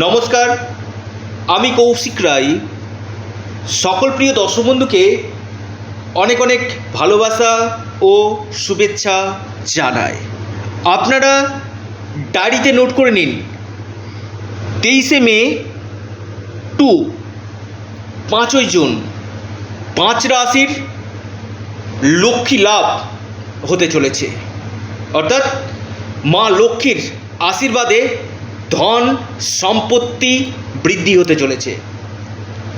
নমস্কার, আমি কৌশিক রায়। সকল প্রিয় দর্শক বন্ধুকে অনেক অনেক ভালোবাসা ও শুভেচ্ছা জানাই। আপনারা ডায়েরিতে নোট করে নিন। তেইশে মে টু, পাঁচই জুন। পাঁচ রাশির লক্ষ্মী লাভ হতে চলেছে। অর্থাৎ মা লক্ষ্মীর আশীর্বাদে ধন সম্পত্তি বৃদ্ধি হতে চলেছে।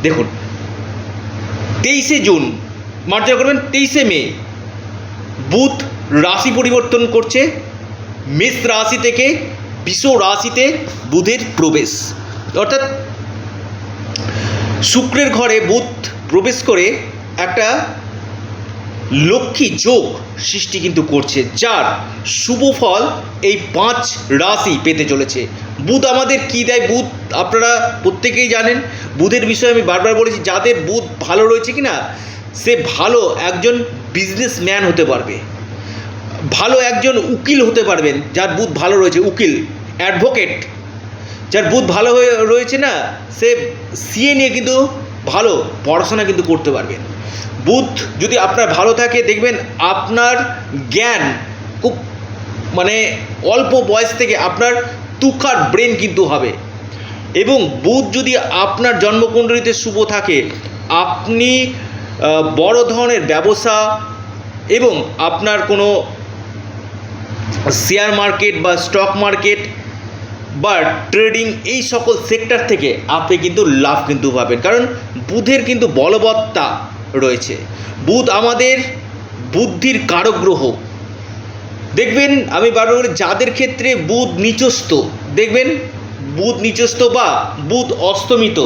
দেখুন, তেইশে জুন, মার্জনা করবেন তেইশে মে, বুধ রাশি পরিবর্তন করছে, মেষ রাশি থেকে বিষ রাশিতে বুধের প্রবেশ। অর্থাৎ শুক্রের ঘরে বুধ প্রবেশ করে একটা লক্ষ্মী যোগ সৃষ্টি কিন্তু করছে, যার শুভ ফল এই পাঁচ রাশি পেতে চলেছে। বুধ আমাদের কি দেয়? বুধ, আপনারা প্রত্যেকেই জানেন, বুধের বিষয়ে আমি বারবার বলেছি, যাদের বুধ ভালো রয়েছে কি না সে ভালো একজন বিজনেসম্যান হতে পারবে। ভালো একজন উকিল হতে পারবেন, যার বুধ ভালো রয়েছে, উকিল অ্যাডভোকেট যার বুধ ভালো হয়ে রয়েছে না, সে সিএ নিয়ে কিন্তু ভালো পড়াশোনা কিন্তু করতে পারবেন। বুধ যদি আপনার ভালো থাকে, দেখবেন আপনার জ্ঞান খুব মানে অল্প বয়স থেকে আপনার তুকার ব্রেন কিন্তু হবে। এবং বুধ যদি আপনার জন্মকুণ্ডলিতে শুভ থাকে, আপনি বড় ধরনের ব্যবসা এবং আপনার কোনো শেয়ার মার্কেট বা স্টক মার্কেট বা ট্রেডিং এই সকল সেক্টর থেকে আপনি কিন্তু লাভ কিন্তু পাবেন। কারণ বুধের কিন্তু বলবত্তা রয়েছে। বুধ আমাদের বুদ্ধির কারক গ্রহ দেখবেন আমি বারবার যাদের ক্ষেত্রে বুধ নিচস্ত দেখবেন বুধ নিচস্ত বা বুধ অস্তমিত,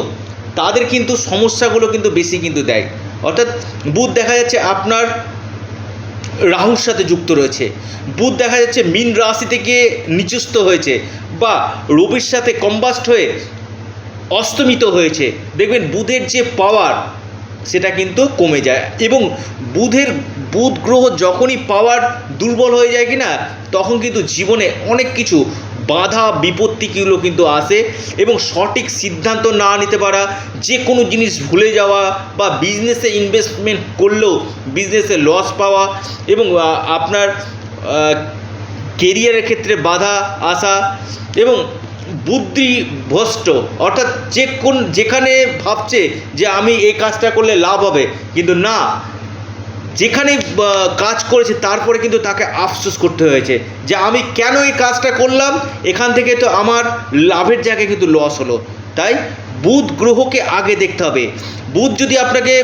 তাদের কিন্তু সমস্যাগুলো কিন্তু বেশি কিন্তু দেয়। অর্থাৎ বুধ দেখা যাচ্ছে আপনার রাহুর সাথে যুক্ত রয়েছে। বুধ দেখা যাচ্ছে মিন রাশি থেকে নিচস্ত হয়েছে বা রবির সাথে কম্বাস্ট হয়ে অস্তমিত হয়েছে। দেখবেন বুধের যে পাওয়ার সেটা কিন্তু কমে যায়। এবং বুধের বুধ গ্রহ যখনই পাওয়ার দুর্বল হয়ে যায় কি না তখন কিন্তু জীবনে অনেক কিছু বাধা, বিপত্তিগুলো কিন্তু আসে। এবং সঠিক সিদ্ধান্ত না নিতে পারা, যে কোনো জিনিস ভুলে যাওয়া বা বিজনেসে ইনভেস্টমেন্ট করলেও বিজনেসে লস পাওয়া এবং আপনার কেরিয়ারের ক্ষেত্রে বাধা আসা এবং বুদ্ধি ভ্রষ্ট অর্থাৎ যে কোন, যেখানে ভাবছে যে আমি এই কাজটা করলে লাভ হবে, কিন্তু না, যেখানে কাজ করেছে তারপরে কিন্তু তাকে আফসোস করতে হয়েছে যে আমি কেন এই কাজটা করলাম, এখান থেকে তো আমার লাভের জায়গায় কিন্তু লস হলো। তাই বুধ গ্রহকে আগে দেখতে হবে। বুধ যদি আপনাকে,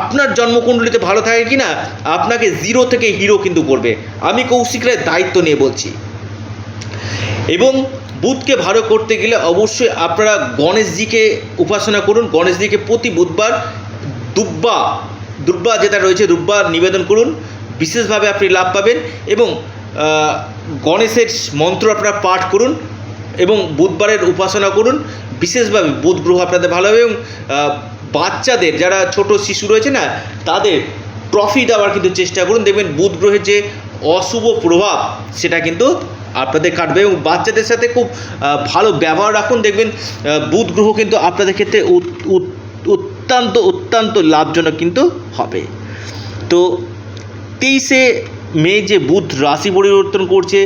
আপনার জন্মকুণ্ডলিতে ভালো থাকে কি না আপনাকে জিরো থেকে হিরো কিন্তু করবে। আমি কৌশিক রায়ের দায়িত্ব নিয়ে বলছি। এবং বুধকে ভালো করতে গেলে অবশ্যই আপনারা গণেশজিকে উপাসনা করুন। গণেশজিকে প্রতি বুধবার দুব্বা দুব্বা যেটা রয়েছে দুব্বা নিবেদন করুন। বিশেষভাবে আপনি লাভ পাবেন এবং গণেশের মন্ত্র আপনারা পাঠ করুন এবং বুধবারের উপাসনা করুন। বিশেষভাবে বুধ গ্রহ আপনাদের ভালো হবে এবং বাচ্চাদের যারা ছোট শিশু রয়েছে না, তাদের ট্রফি দেওয়ার কিন্তু চেষ্টা করুন। দেখবেন বুধ গ্রহের যে অশুভ প্রভাব, সেটা কিন্তু আপনাদের কাটবে এবং বাচ্চাদের সাথে খুব ভালো ব্যবহার রাখুন। দেখবেন বুধ গ্রহ কিন্তু আপনাদের ক্ষেত্রে অত্যন্ত অত্যন্ত লাভজনক কিন্তু হবে। তো তেইশে মে যে বুধ রাশি পরিবর্তন করছে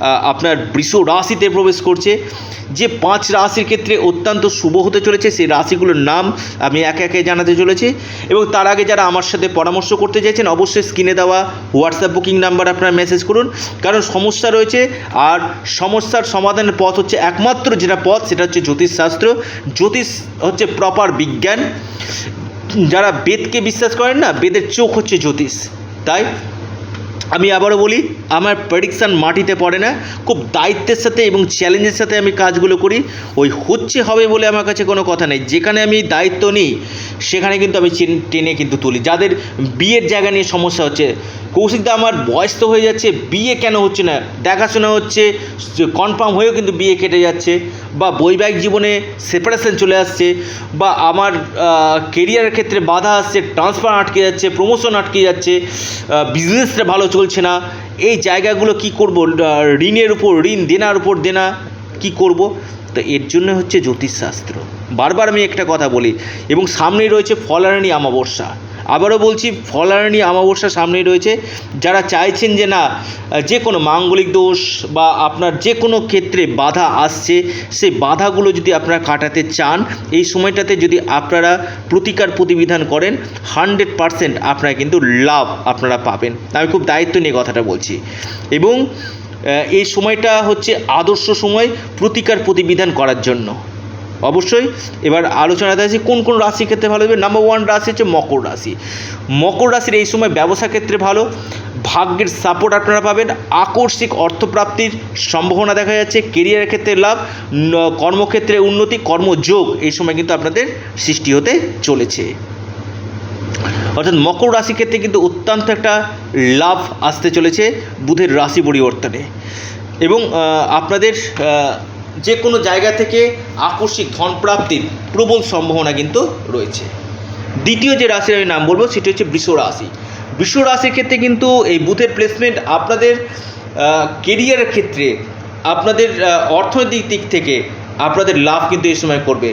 আপনার বৃষ রাশিতে প্রবেশ করছে। যে পাঁচ রাশির ক্ষেত্রে অত্যন্ত শুভ হতে চলেছে, সেই রাশিগুলোর নাম আমি একে একে জানাতে চলেছি। এবং তার আগে যারা আমার সাথে পরামর্শ করতে চাইছেন, অবশ্যই স্ক্রিনে দেওয়া হোয়াটসঅ্যাপ বুকিং নাম্বার আপনারা মেসেজ করুন। কারণ সমস্যা রয়েছে, আর সমস্যার সমাধানের পথ হচ্ছে একমাত্র যেটা পথ, সেটা হচ্ছে জ্যোতিষশাস্ত্র। জ্যোতিষ হচ্ছে প্রপার বিজ্ঞান। যারা বেদকে বিশ্বাস করেন না, বেদের চোখ হচ্ছে জ্যোতিষ। তাই আমি আবারও বলি, আমার প্রেডিকশান মাটিতে পড়ে না। খুব দায়িত্বের সাথে এবং চ্যালেঞ্জের সাথে আমি কাজগুলো করি। ওই হচ্ছে, হবে বলে আমার কাছে কোনো কথা নেই। যেখানে আমি দায়িত্ব নিই, সেখানে কিন্তু আমি টেনে কিন্তু তুলি। যাদের বিয়ের জায়গা নিয়ে সমস্যা হচ্ছে কৌশিকদা আমার বয়স তো হয়ে যাচ্ছে, বিয়ে কেন হচ্ছে না? দেখাশোনা হচ্ছে কনফার্ম হয়েও কিন্তু বিয়ে কেটে যাচ্ছে। বা বৈবাহিক জীবনে সেপারেশন চলে আসছে বা আমার কেরিয়ারের ক্ষেত্রে বাধা আসছে ট্রান্সফার আটকে যাচ্ছে প্রমোশন আটকে যাচ্ছে বিজনেসটা ভালো চলছে না, এই জায়গাগুলো কি করব? ঋণের উপর, ঋণ দেনার উপর দেনা কি করব? তো এর জন্য হচ্ছে জ্যোতিষশাস্ত্র। বারবার আমি একটা কথা বলি, এবং সামনেই রয়েছে ফলারানি অমাবস্যা। আবারও বলছি ফলারানি অমাবস্যা সামনেই রয়েছে। যারা চাইছেন যে না, যে কোনো মাঙ্গলিক দোষ বা আপনার যে কোনো ক্ষেত্রে বাধা আসছে সেই বাধাগুলো যদি আপনারা কাটাতে চান, এই সময়টাতে যদি আপনারা প্রতিকার প্রতিবিধান করেন, হান্ড্রেড পারসেন্ট আপনারা কিন্তু লাভ আপনারা পাবেন। আমি খুব দায়িত্ব নিয়ে কথাটা বলছি। এবং এই সময়টা হচ্ছে আদর্শ সময় প্রতিকার প্রতিবিধান করার জন্য। অবশ্যই এবার আলোচনাতে আছে কোন কোন রাশি ক্ষেত্রে ভালো হবে। নাম্বার ওয়ান রাশি হচ্ছে মকর রাশি। মকর রাশির এই সময় ব্যবসা ক্ষেত্রে ভালো, ভাগ্যের সাপোর্ট আপনারা পাবেন। আকস্মিক অর্থপ্রাপ্তির সম্ভাবনা দেখা যাচ্ছে কেরিয়ারের ক্ষেত্রে লাভ কর্মক্ষেত্রে উন্নতি, কর্মযোগ এই সময় কিন্তু আপনাদের সৃষ্টি হতে চলেছে। অর্থাৎ মকর রাশি ক্ষেত্রে কিন্তু অত্যন্ত একটা লাভ আসতে চলেছে বুধের রাশি পরিবর্তনে। এবং আপনাদের যে কোনো জায়গা থেকে আকস্মিক ধন প্রাপ্তির প্রবল সম্ভাবনা কিন্তু রয়েছে। দ্বিতীয় যে রাশির আমি নাম বলব, সেটি হচ্ছে বৃষ রাশি। বৃষ রাশির ক্ষেত্রে কিন্তু এই বুথের প্লেসমেন্ট আপনাদের কেরিয়ারের ক্ষেত্রে, আপনাদের অর্থনৈতিক দিক থেকে আপনাদের লাভ কিন্তু এই সময় করবে।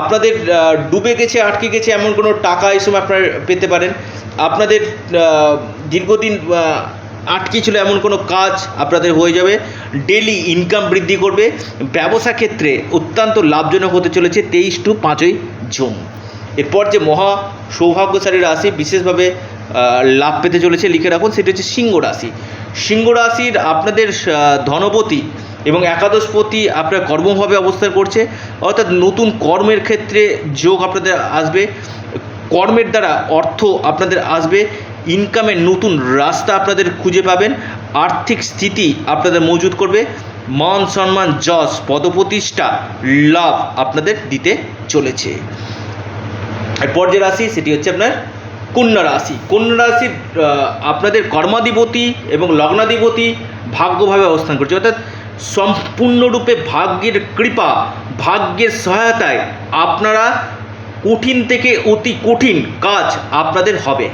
আপনাদের ডুবে গেছে, আটকে গেছে এমন কোনো টাকা এই সময় আপনারা পেতে পারেন। আপনাদের দীর্ঘদিন আটকে ছিল এমন কোনো কাজ আপনাদের হয়ে যাবে। ডেলি ইনকাম বৃদ্ধি করবে। ব্যবসা ক্ষেত্রে অত্যন্ত লাভজনক হতে চলেছে তেইশ টু পাঁচই জুন। এরপর যে মহা সৌভাগ্যশালী রাশি বিশেষভাবে লাভ পেতে চলেছে লিখে রাখুন, সেটি হচ্ছে সিংহ রাশি। সিংহ রাশির আপনাদের ধনপতি এবং একাদশপতি আপনার কর্মভাবে অবস্থান করছে। অর্থাৎ নতুন কর্মের ক্ষেত্রে যোগ আপনাদের আসবে। কর্মের দ্বারা অর্থ আপনাদের আসবে। ইনকামের নতুন রাস্তা আপনাদের খুঁজে পাবেন। আর্থিক স্থিতি আপনাদের মজুদ করবে। মান সম্মান, যশ, পদপ্রতিষ্ঠা, লাভ আপনাদের দিতে চলেছে। এরপর যে রাশি, সেটি হচ্ছে আপনার কন্যা রাশি। কন্যা রাশির আপনাদের কর্মাধিপতি এবং লগ্নাধিপতি ভাগ্যভাবে অবস্থান করছে। অর্থাৎ সম্পূর্ণরূপে ভাগ্যের কৃপা, ভাগ্যের সহায়তায় আপনারা কঠিন থেকে অতি কঠিন কাজ আপনাদের হবে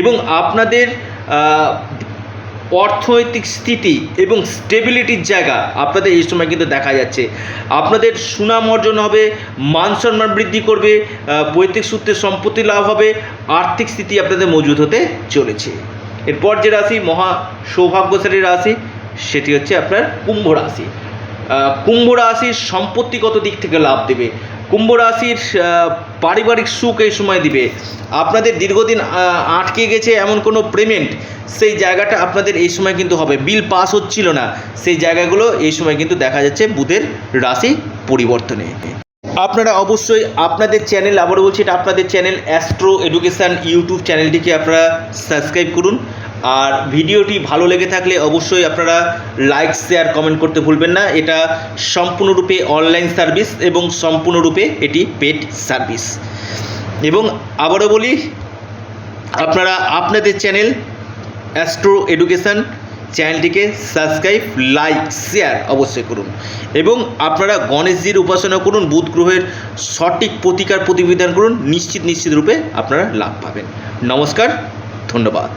এবং আপনাদের অর্থনৈতিক স্থিতি এবং স্টেবিলিটির জায়গা আপনাদের এই সময় কিন্তু দেখা যাচ্ছে। আপনাদের সুনাম অর্জন হবে, মান সম্মান বৃদ্ধি করবে পৈতৃক সূত্রে সম্পত্তি লাভ হবে, আর্থিক স্থিতি আপনাদের মজুদ হতে চলেছে। এরপর যে রাশি, মহা সৌভাগ্যশালী রাশি, সেটি হচ্ছে আপনার কুম্ভ রাশি। কুম্ভ রাশির সম্পত্তিগত দিক থেকে লাভ দেবে। কুম্ভ রাশির পারিবারিক সুখ এই সময় দিবে। আপনাদের দীর্ঘদিন আটকে গেছে এমন কোনো পেমেন্ট, সেই জায়গাটা আপনাদের এই সময় কিন্তু হবে। বিল পাস হচ্ছিল না, সেই জায়গাগুলো এই সময় কিন্তু দেখা যাচ্ছে বুধের রাশি পরিবর্তনে। আপনারা অবশ্যই আপনাদের চ্যানেল আবারও বলছি, এটা আপনাদের চ্যানেল অ্যাস্ট্রো এডুকেশান ইউটিউব চ্যানেলটিকে আপনারা সাবস্ক্রাইব করুন। আর ভিডিওটি ভালো লেগে থাকলে অবশ্যই আপনারা লাইক শেয়ার কমেন্ট করতে ভুলবেন না। এটা সম্পূর্ণরূপে অনলাইন সার্ভিস এবং সম্পূর্ণরূপে এটি পেড সার্ভিস এবং আবারও বলি, আপনারা আপনাদের চ্যানেল অ্যাস্ট্রো এডুকেশান চ্যানেলটিকে সাবস্ক্রাইব লাইক শেয়ার অবশ্যই করুন। এবং আপনারা গণেশজির উপাসনা করুন, বুধ গ্রহের সঠিক প্রতিকার প্রতিবিধান করুন, নিশ্চিত নিশ্চিত রূপে আপনারা লাভ পাবেন। নমস্কার, ধন্যবাদ।